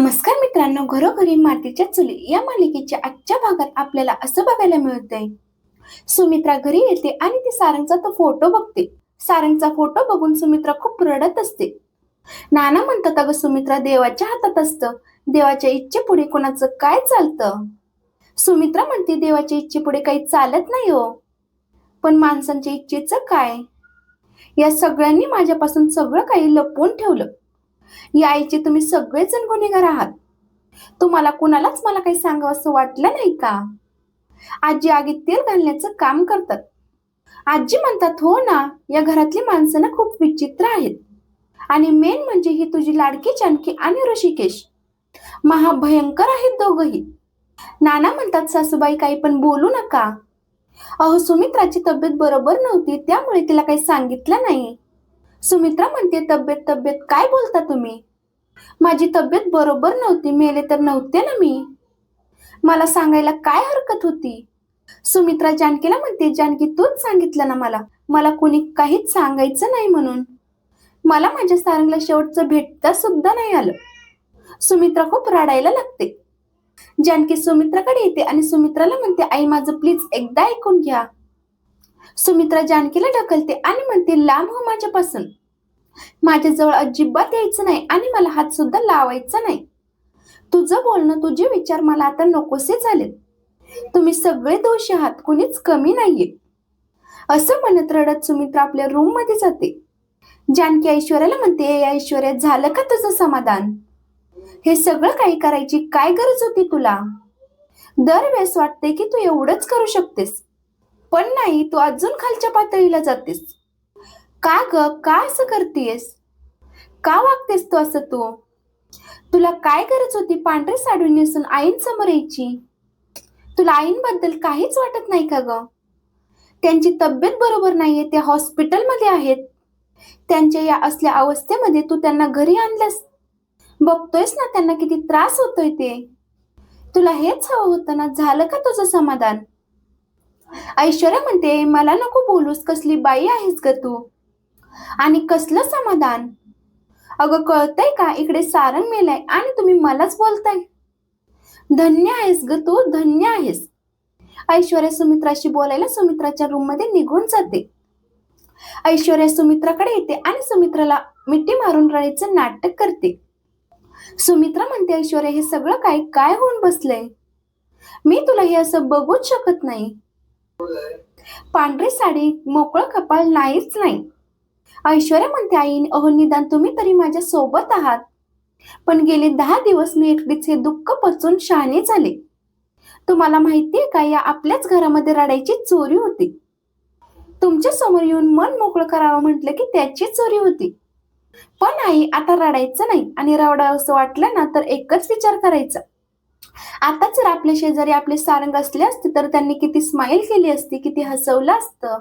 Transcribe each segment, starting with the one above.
नमस्कार मित्रांनो घरोघरी मातीच्या चुली या मालिकेच्या आजच्या भागात आपल्याला असं बघायला मिळतंय. सुमित्रा घरी येते आणि ती सारंगचा तो फोटो बघते. सारंगचा फोटो बघून सुमित्रा खूप रडत असते. नाना म्हणतात अगं सुमित्रा देवाच्या हातात असतं. देवाच्या इच्छेपुढे कोणाचं काय चालतं? सुमित्रा म्हणते देवाच्या इच्छेपुढे काही चालत नाही हो. पण माणसांच्या इच्छेचं काय? या सगळ्यांनी माझ्यापासून सगळं काही लपवून ठेवलं. या आईचे तुम्ही सगळेजण गुन्हेगार आहात. तुम्हाला कुणालाच मला काही सांगावं असं वाटलं नाही का? आजी आगीत तेल घालण्याचं काम करतात. आजी म्हणतात हो ना या घरातली माणसं ना खूप विचित्र आहेत. आणि मेन म्हणजे ही तुझी लाडकी जानकी आणि ऋषिकेश. महाभयंकर आहेत दोघही. नाना म्हणतात सासूबाई काही पण बोलू नका. अहो सुमित्राची तब्येत बरोबर नव्हती त्यामुळे तिला काही सांगितलं नाही. सुमित्रा म्हणते तब्येत तब्येत काय बोलता तुम्ही? माझी तब्येत बरोबर नव्हती मेले तर नव्हते ना मी. मला सांगायला काय हरकत होती? सुमित्रा जानकीला म्हणते जानकी तूच सांगितलं ना मला. मला कुणी काहीच सांगायचं नाही म्हणून. मला माझ्या सारंगला शेवटचं भेटता सुद्धा नाही आलं. सुमित्रा खूप रडायला लागते. जानकी सुमित्राकडे येते आणि सुमित्राला म्हणते आई माझं प्लीज एकदा ऐकून घ्या. सुमित्रा जानकीला ढकलते आणि म्हणते लांब हो माझ्यापासून. माझ्याजवळ अजिबात यायचं नाही आणि मला हात सुद्धा लावायचा नाही. तुझं बोलणं तुझे विचार मला आता नकोसे झाले. तुम्ही सगळे दोषी आहात कुणीच कमी नाहीये. असं म्हणत रडत सुमित्रा आपल्या रूममध्ये जाते. जानकी ऐश्वर्याला म्हणते "ए, ऐश्वर्या झालं का तुझं समाधान? हे सगळं काही करायची काय गरज होती तुला? दरवेळेस वाटते की तू एवढंच करू शकतेस. पण नाही तू अजून खालच्या पातळीला जातेस. का ग? का असं करतेस का वागतेस तू असं तू? तुला काय गरज होती पांढरे साडी नेसून आईंसमोर यायची? तुला आईंबद्दल काहीच वाटत नाही का ग? त्यांची तब्येत बरोबर नाहीये ते हॉस्पिटलमध्ये आहेत. त्यांच्या या असल्या अवस्थेमध्ये तू त्यांना घरी आणलंस. बघतोयस ना त्यांना किती त्रास होतोय ते. तुला हेच हवं होतं ना? झालं का तुझं समाधान? ऐश्वर्या म्हणते मला नको बोलूस कसली बाई आहेस ग तू? आणि कसलं समाधान? अगं कळतंय का इकडे सारंग मेलाय आणि तुम्ही मलाच बोलताय. धन्य आहेस ग तू धन्य आहेस. ऐश्वर्या सुमित्राशी बोलायला सुमित्राच्या रूममध्ये निघून जाते. ऐश्वर्या सुमित्राकडे येते आणि सुमित्राला मिठी मारून रडायचं नाटक करते. सुमित्रा म्हणते ऐश्वर्या हे सगळं काय काय होऊन बसलंय? मी तुला हे असं बघूच शकत नाही. पांढरी साडी मोकळं कपाळ नाहीच नाही. ऐश्वर्या म्हणते आई अहो निदान तुम्ही तरी माझ्या सोबत आहात. पण गेले दहा दिवस मी एकटीच हे दुःख पचून शहाणे झाले तुम्हाला माहितीये का या आपल्याच घरामध्ये रडायची चोरी होती. तुमच्यासमोर येऊन मन मोकळं करावं म्हटलं की त्याची चोरी होती. पण आई आता रडायचं नाही आणि रडावं असं वाटलं ना तर एकच विचार करायचा. आता जर आपल्या शेजारी आपले सारंग असले असते तर त्यांनी किती स्माइल केली असती किती हसवलं असतं.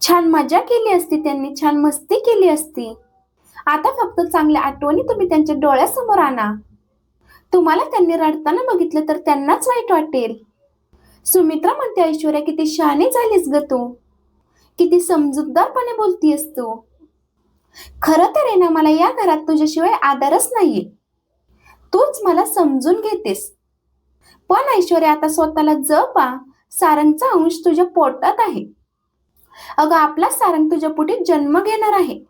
छान मजा केली असती त्यांनी छान मस्ती केली असती. आता फक्त चांगल्या आठवणी तुम्ही त्यांच्या डोळ्यासमोर आणा. तुम्हाला त्यांनी रडताना बघितलं तर त्यांनाच वाईट वाटेल. सुमित्रा म्हणते ऐश्वर्या किती शहाणी झालीस ग तू. किती समजूतदारपणे बोलतीयस तू. खरं तर आहे ना मला या घरात तुझ्याशिवाय आदरच नाहीये. तूच मला समजून घेतेस. पण ऐश्वर्या आता स्वतःला जपा. सारंगचा अंश तुझ्या पोटात आहे. अगं आपला सारंग तुझ्या पोटी जन्म घेणार आहे.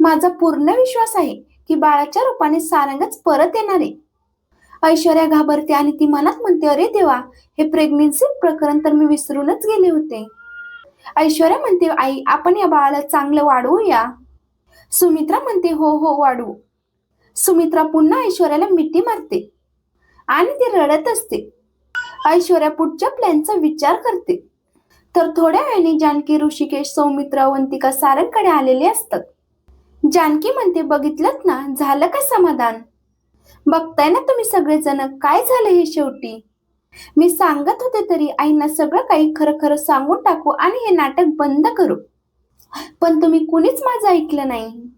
माझा पूर्ण विश्वास आहे की बाळाच्या रूपाने सारंगच परत येणार आहे. ऐश्वर्या घाबरते आणि ती मनात म्हणते अरे देवा हे प्रेग्नेन्सी प्रकरण तर मी विसरूनच गेले होते. ऐश्वर्या म्हणते आई आपण या बाळाला चांगलं वाढवूया. सुमित्रा म्हणते हो हो वाढवू. सुमित्रा पुन्हा ऐश्वर्याला मिठी मारते. आणि ती रडत असते. ऐश्वर्या पुढच्या प्लॅनचा विचार करते. तर थोड्या वेळाने जानकी ऋषिकेश सौमित्र वंतिका सारंगकडे आलेले असतात. जानकी म्हणते बघितलं ना झालं का समाधान? बघताय ना तुम्ही सगळेजण काय झालं हे शेवटी? मी सांगत होते तरी आईंना सगळं काही खरं खरं सांगून टाकू आणि हे नाटक बंद करू. पण तुम्ही कुणीच माझं ऐकलं नाही.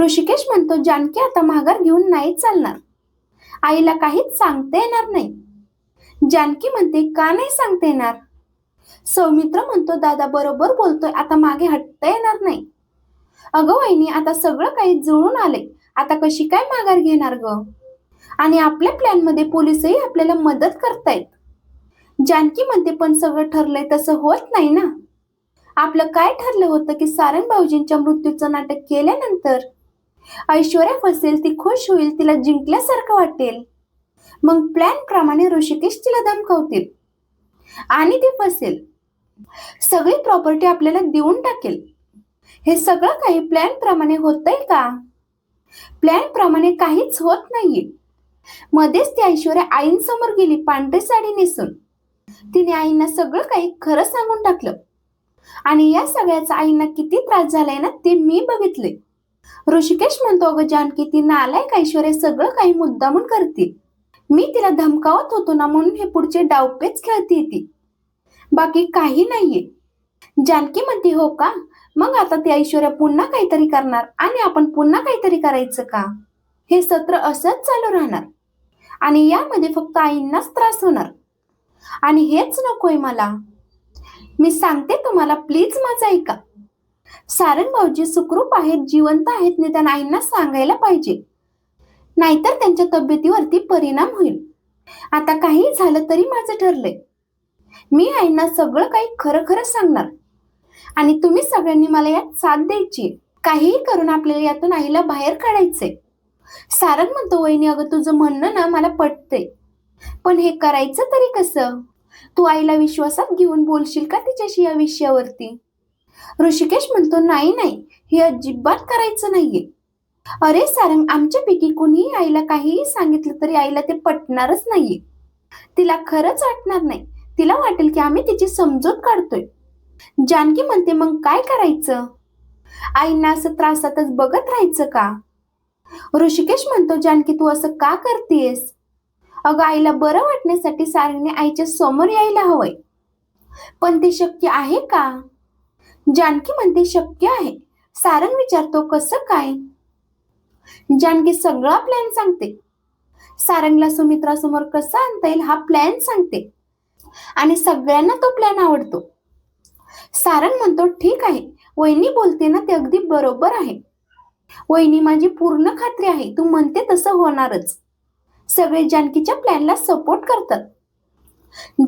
ऋषिकेश म्हणतो जानकी आता माघार घेऊन नाही चालणार. आईला काहीच सांगता येणार नाही. जानकी म्हणते का नाही सांगता येणार? सौमित्र म्हणतो दादा बरोबर बोलतोय आता मागे हटता येणार नाही. अगं वहिनी आता सगळं काही जुळून आले आता कशी काय माघार घेणार ग? आणि आपल्या प्लॅनमध्ये पोलिसही आपल्याला मदत करतायत. जानकी म्हणते पण सगळं ठरलंय तसं होत नाही ना. आपलं काय ठरलं होतं की सारंग भाऊजींच्या मृत्यूचं नाटक केल्यानंतर ऐश्वर्या फसेल ती खुश होईल तिला जिंकल्यासारखं वाटेल. मग प्लॅन प्रमाणे ऋषिकेश तिला धमकावतील. आणि ती फसेल. सगळी प्रॉपर्टी आपल्याला देऊन टाकेल. हे सगळं काही प्लॅन प्रमाणे होतंय का? प्लॅन प्रमाणे काहीच होत नाहीये. मध्येच ती ऐश्वर्या आईंसमोर गेली पांढरी साडी नेसून. तिने आईंना सगळं काही खरं सांगून टाकलं. आणि या सगळ्याचा आईंना किती त्रास झालाय ना ते मी बघितले ऋषिकेश म्हणतो अगं जानकी ती नालायक ऐश्वर्या सगळं काही मुद्दामून करते मी तिला धमकावत होतो ना म्हणून हे पुढचे डावपेच खेळते ती. बाकी काही नाहीये. जानकी म्हणते हो का? मग आता ती ऐश्वर्या पुन्हा काहीतरी करणार आणि आपण पुन्हा काहीतरी करायचं का? हे सत्र असंच चालू राहणार. आणि यामध्ये फक्त आईंनाच त्रास होणार. आणि हेच नकोय मला. मी सांगते तुम्हाला प्लीज माझं ऐका. सारंग भाऊजी सुखरूप आहेत जिवंत आहेत निदान आईंना सांगायला पाहिजे. नाहीतर त्यांच्या तब्येतीवरती परिणाम होईल. आता काही झालं तरी माझं ठरलंय. मी आईंना सगळं काही खरं खरं सांगणार. आणि तुम्ही सगळ्यांनी मला यात साथ द्यायची. काहीही करून आपल्याला यातून आईला बाहेर काढायचंय. सारंग म्हणतो वहिनी अगं तुझं म्हणणं ना मला पटतंय. पण हे करायचं तरी कसं? तू आईला विश्वासात घेऊन बोलशील का तिच्याशी या विषयावरती? ऋषिकेश म्हणतो नाही नाही हे अजिबात करायचं नाहीये. अरे सारंग आमच्यापैकी कुणीही आईला काहीही सांगितलं तरी आईला ते पटणारच नाहीये. तिला खरंच वाटणार नाही. तिला वाटेल की आम्ही तिची समजूत काढतोय. जानकी म्हणते मग काय करायचं? आईंना असं त्रासातच बघत राहायचं का? ऋषिकेश म्हणतो जानकी तू असं का करतेस? अगं आईला बरं वाटण्यासाठी सारंगने आईच्या समोर यायला हवंय. पण ते शक्य आहे का? जानकी म्हणते शक्य आहे. सारंग विचारतो कसं काय? जानकी सगळा प्लॅन सांगते. सारंगला सुमित्रा समोर कसा आणता येईल हा प्लॅन सांगते. आणि सगळ्यांना तो प्लॅन आवडतो. सारंग म्हणतो ठीक आहे. वहिनी बोलते ना ते अगदी बरोबर आहे. वहिनी माझी पूर्ण खात्री आहे. तू म्हणते तसं होणारच. सगळे जानकीच्या प्लॅनला सपोर्ट करतात.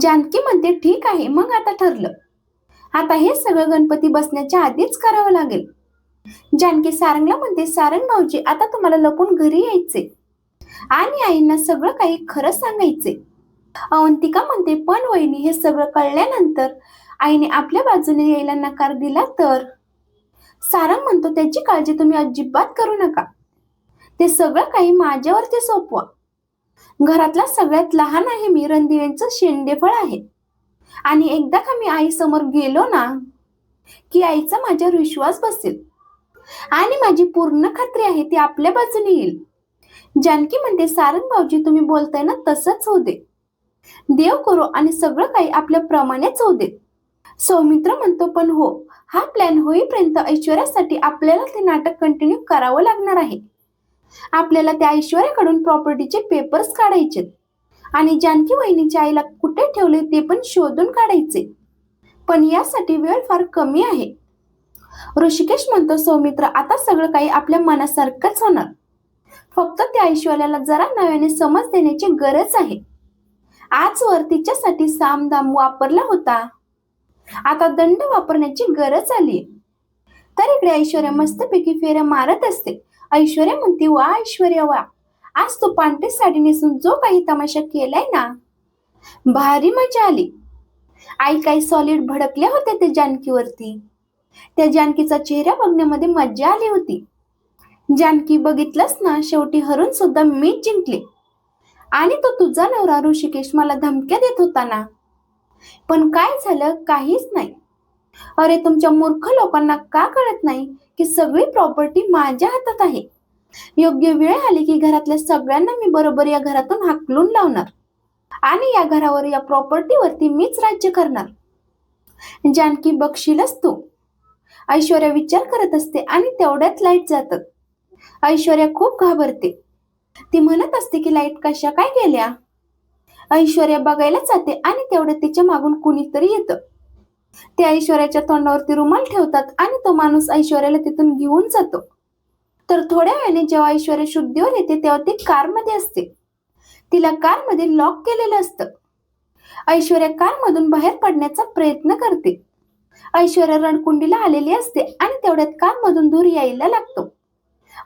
जानकी म्हणते ठीक आहे. मग आता ठरलं. आता हे सगळं गणपती बसण्याच्या आधीच करावं लागेल. जानकी सारंगला म्हणते सारंग भाऊजी आता तुम्हाला लपून घरी यायचे आणि आईंना सगळं काही खरं सांगायचे अवंतिका म्हणते पण वहिनी हे सगळं कळल्यानंतर आईने आपल्या बाजूने यायला नकार दिला तर? सारंग म्हणतो त्याची काळजी तुम्ही अजिबात करू नका. ते सगळं काही माझ्यावरती सोपवा. घरातला सगळ्यात लहान आहे मी रणदिवेंचं शेंडेफळ आहे. आणि एकदा का मी आई समोर गेलो ना की आईचा माझ्यावर विश्वास बसेल. आणि माझी पूर्ण खात्री आहे ती आपल्या बाजूने येईल. जानकी म्हणते सारंग भाऊजी तुम्ही बोलताय ना तसंच होऊ दे. देव करो आणि सगळं काही आपल्या प्रमाणेच होऊ दे. सौमित्र म्हणतो पण हो हा प्लॅन होईपर्यंत ऐश्वर्यासाठी आपल्याला ते नाटक कंटिन्यू करावं लागणार आहे. आपल्याला त्या ऐश्वर्याकडून प्रॉपर्टीचे पेपर्स काढायचे आणि जानकी वहिनीच्या आईला कुठे ठेवले ते पण शोधून काढायचे. पण यासाठी वेळ फार कमी आहे. ऋषिकेश म्हणतो सौमित्र आता सगळं काही आपल्या मनासारखंच होणार. फक्त त्या ऐश्वर्याला जरा नव्याने समज देण्याची गरज आहे. आजवर तिच्यासाठी सामदाम वापरला होता. आता दंड वापरण्याची गरज आली तर इकडे ऐश्वर्या मस्तपैकी फेऱ्या मारत असते. ऐश्वर्या म्हणते वा ऐश्वर्या वा आज तू पांढरी साडी नेसून जो काही तमाशा केलाय ना भारी मजा आली. आई काही सॉलिड भडकल्या होत्या त्या जानकीवरती. त्या जानकीचा चेहरा बघण्यामध्ये मज्जा आली होती. जानकी बघितलंच ना शेवटी हरून सुद्धा मीच जिंकले. आणि तो तुझा नवरा ऋषिकेश मला धमक्या देत होता ना. पण काय झालं काहीच नाही. अरे तुमच्या मूर्ख लोकांना का कळत नाही की सगळी प्रॉपर्टी माझ्या हातात आहे? योग्य वेळ आली की घरातल्या सगळ्यांना मी बरोबर या घरातून हाकलून लावणार. आणि या घरावर या प्रॉपर्टीवरती मीच राज्य करणार. जानकी बक्षीलच तू. ऐश्वर्या विचार करत असते आणि तेवढ्यात लाइट जातात ऐश्वर्या खूप घाबरते. ती म्हणत असते की लाइट कशा काय गेल्या? ऐश्वर्या बघायला जाते आणि तेवढ्यात तिच्या मागून कुणीतरी येतं. ते ऐश्वर्याच्या तोंडावरती रुमाल ठेवतात आणि तो माणूस ऐश्वर्याला तिथून घेऊन जातो. तर थोड्या वेळाने जेव्हा ऐश्वर्या शुद्धीवर येते तेव्हा ती कारमध्ये असते. तिला कारमध्ये लॉक केलेलं असतं. ऐश्वर्या कारमधून बाहेर पडण्याचा प्रयत्न करते. ऐश्वर्या रणकुंडीला आलेली असते आणि तेवढ्यात कारमधून दूर यायला लागतो.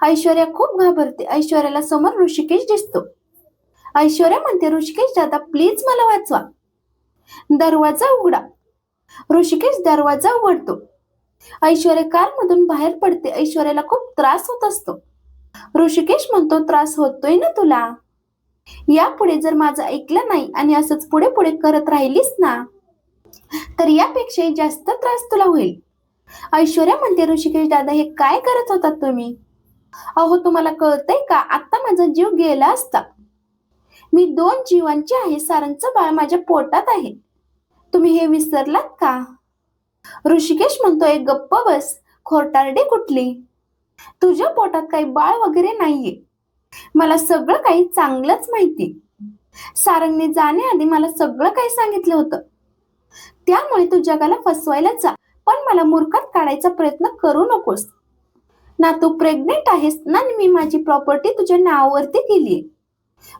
ऐश्वर्या खूप घाबरते. ऐश्वर्याला समोर ऋषिकेश दिसतो. ऐश्वर्या म्हणते ऋषिकेश दादा प्लीज मला वाचवा. दरवाजा उघडा. ऋषिकेश दरवाजा उघडतो. ऐश्वर्या कारमधून बाहेर पडते. ऐश्वर्याला खूप त्रास होत असतो. ऋषिकेश म्हणतो त्रास होतोय ना तुला? यापुढे जर माझं ऐकलं नाही आणि असंच पुढे पुढे करत राहिलीस ना तर यापेक्षाही जास्त त्रास तुला होईल. ऐश्वर्या म्हणते ऋषिकेश दादा हे काय करत होता तुम्ही? अहो तुम्हाला कळतंय का? आता माझा जीव गेला असता. मी दोन जीवांची आहे सारांचं बाळ माझ्या पोटात आहे. तुम्ही हे विसरलात का? ऋषिकेश म्हणतोय गप्प बस खोटारडे कुठली? तुझ्या पोटात काही बाळ वगैरे नाहीये. मला सगळं काही चांगलंच माहिती. सारंगने जाण्याआधी मला सगळं काही सांगितलं होतं. त्यामुळे तू जगाला फसवायला जा पण मला मूर्खात काढायचा प्रयत्न करू नकोस. ना तू प्रेग्नेंट आहेस ना मी माझी प्रॉपर्टी तुझ्या नावावरती केली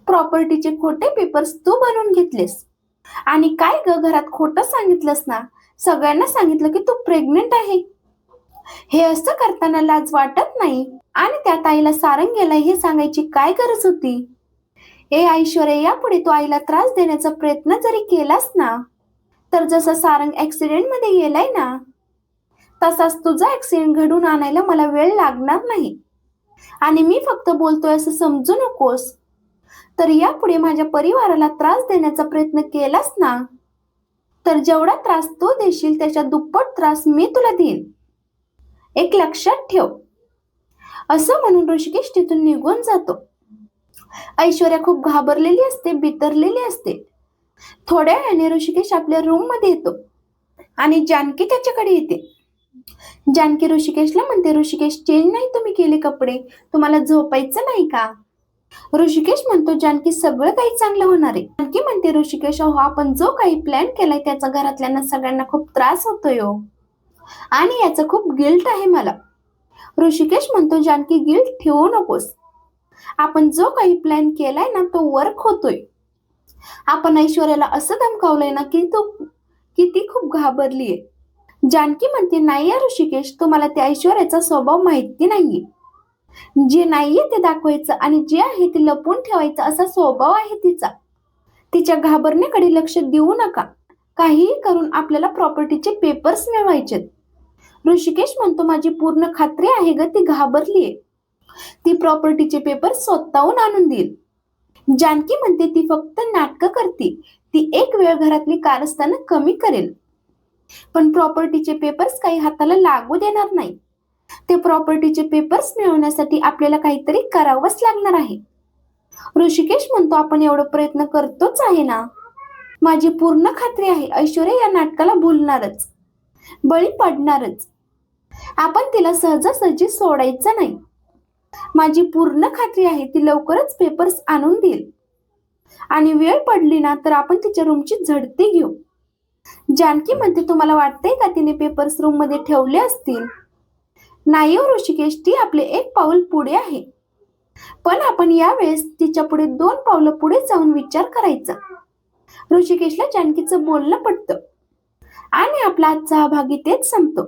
प्रॉपर्टीचे खोटे पेपर्स तू बनवून घेतलेस. आणि काय ग घरात खोटं सांगितलंस ना? सगळ्यांना सांगितलं की तू प्रेग्नेंट आहे. हे असं करताना लाज वाटत नाही. आणि त्या आईला सारंगेला हे सांगायची काय गरज होती? ए ऐश्वर्या यापुढे तू आईला त्रास देण्याचा प्रयत्न जरी केलास ना तर जसा सारंग ऍक्सिडेंटमध्ये गेलाय ना तसाच तुझा ऍक्सिडेंट घडून आणायला मला वेळ लागणार नाही. आणि मी फक्त बोलतोय असं समजू नकोस. तर यापुढे माझ्या परिवाराला त्रास देण्याचा प्रयत्न केलास ना तर जेवढा त्रास तू देशील त्याच्या दुप्पट त्रास मी तुला देईन. एक लक्षात ठेव. असं म्हणून ऋषिकेश तिथून निघून जातो. ऐश्वर्या खूप घाबरलेली असते बितरलेली असते. थोड्या वेळाने ऋषिकेश आपल्या रूममध्ये येतो आणि जानकी त्याच्याकडे येते. जानकी ऋषिकेशला म्हणते ऋषिकेश चेंज नाही तुम्ही केले कपडे? तुम्हाला झोपायचं नाही का? ऋषिकेश म्हणतो जानकी सगळं काही चांगलं होणार आहे. जानकी म्हणते ऋषिकेश अहो आपण जो काही प्लॅन केलाय त्याचा घरातल्यांना सगळ्यांना खूप त्रास होतोय हो. आणि याचं खूप गिल्ट आहे मला. ऋषिकेश म्हणतो जानकी गिल्ट ठेवू नकोस. आपण जो काही प्लॅन केलाय ना तो वर्क होतोय. आपण ऐश्वर्याला असं धमकावलंय ना की तो की ती खूप घाबरलीये. जानकी म्हणते नाही या ऋषिकेश तुम्हाला त्या ऐश्वर्याचा स्वभाव माहिती नाहीये. जे नाहीये ते दाखवायचं आणि जे आहे ते लपवून ठेवायचं असा स्वभाव आहे तिचा. तिच्या घाबरण्याकडे लक्ष देऊ नका. काहीही करून आपल्याला प्रॉपर्टीचे पेपर्स मिळवायचे ऋषिकेश म्हणतो माझी पूर्ण खात्री आहे ग ती घाबरलीये. ती प्रॉपर्टीचे पेपर स्वतःहून आणून देईल. जानकी म्हणते ती फक्त नाटकं करते. ती एक वेळ घरातली कारस्थानं कमी करेल. पण प्रॉपर्टीचे पेपर्स काही हाताला लागू देणार नाही. ते प्रॉपर्टीचे पेपर्स मिळवण्यासाठी आपल्याला काहीतरी करावंच लागणार आहे. ऋषिकेश म्हणतो आपण एवढं प्रयत्न करतोच आहे ना? माझी पूर्ण खात्री आहे ऐश्वर्या या नाटकाला भूलणारच बळी पडणारच. आपण तिला सहजासहजी सोडायचं नाही. माझी पूर्ण खात्री आहे ती लवकरच पेपर्स आणून देईल. आणि वेळ पडली ना तर आपण तिच्या रूमची झडती घेऊ. जानकी म्हणते तुम्हाला वाटतंय का तिने पेपर्स रूममध्ये ठेवले असतील? नाही हो ऋषिकेश ती आपले एक पाऊल पुढे आहे. पण आपण यावेळेस तिच्या पुढे दोन पावलं पुढे जाऊन विचार करायचा. ऋषिकेशला जानकीचं बोलणं पडतं आणि आपला आजचा हा भाग इथेच संपतो.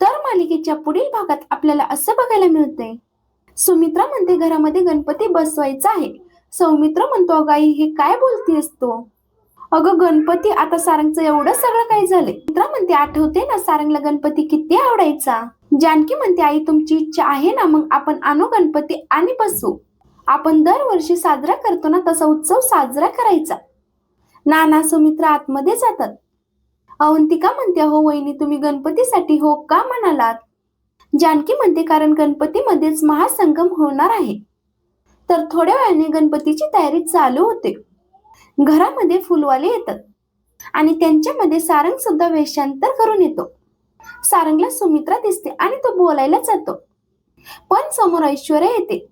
तर मालिकेच्या पुढील भागात आपल्याला असं बघायला मिळतंय. सुमित्रा म्हणते घरामध्ये गणपती बसवायचा आहे. सौमित्र म्हणतो अगाई हे काय बोलती असतो अगं गणपती आता सारंगचं एवढं सगळं काय झालंय. मित्रा म्हणते आठवते ना सारंगला गणपती किती आवडायचा? जानकी म्हणते आई तुमची इच्छा आहे ना मग आपण आणू गणपती आणि बसू. आपण दरवर्षी साजरा करतो ना तसा उत्सव साजरा करायचा. नाना सुमित्र आतमध्ये जातात. अवंतिका म्हणते हो वहिनी तुम्ही गणपतीसाठी हो का म्हणालात? जानकी म्हणते कारण गणपतीमध्येच महासंगम होणार आहे. तर थोड्या वेळाने गणपतीची तयारी चालू होते. घरामध्ये फुलवाले येतात. आणि त्यांच्यामध्ये सारंग सुद्धा वेशांतर करून येतो. सारंगला सुमित्रा दिसते आणि तो बोलायला जातो. पण समोर ऐश्वर्या येते.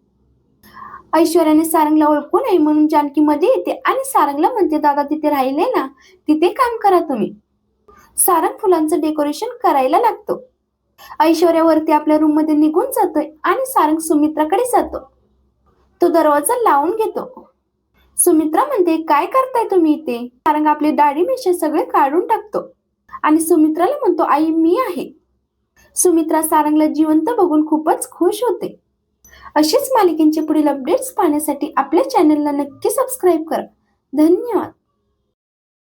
ऐश्वर्याने सारंगला ओळखू नये म्हणून जानकी मध्ये येते आणि सारंगला म्हणते दादा तिथे राहिले ना तिथे काम करा तुम्ही. सारंग फुलांचं डेकोरेशन करायला लागतो. ऐश्वर्या वरती आपल्या रूममध्ये निघून जातोय आणि सारंग सुमित्राकडे जातो. तो दरवाजा लावून घेतो. सुमित्रा म्हणते काय करताय तुम्ही इथे? सारंग आपले दाढी मिशे सगळे काढून टाकतो. आणि सुमित्राला म्हणतो आई मी आहे. सुमित्रा सारंगला जिवंत बघून खूपच खुश होते. अशीच मालिकेंचे पुढील अपडेट्स पाहण्यासाठी आपल्या चॅनलला नक्की सबस्क्राईब करा. धन्यवाद.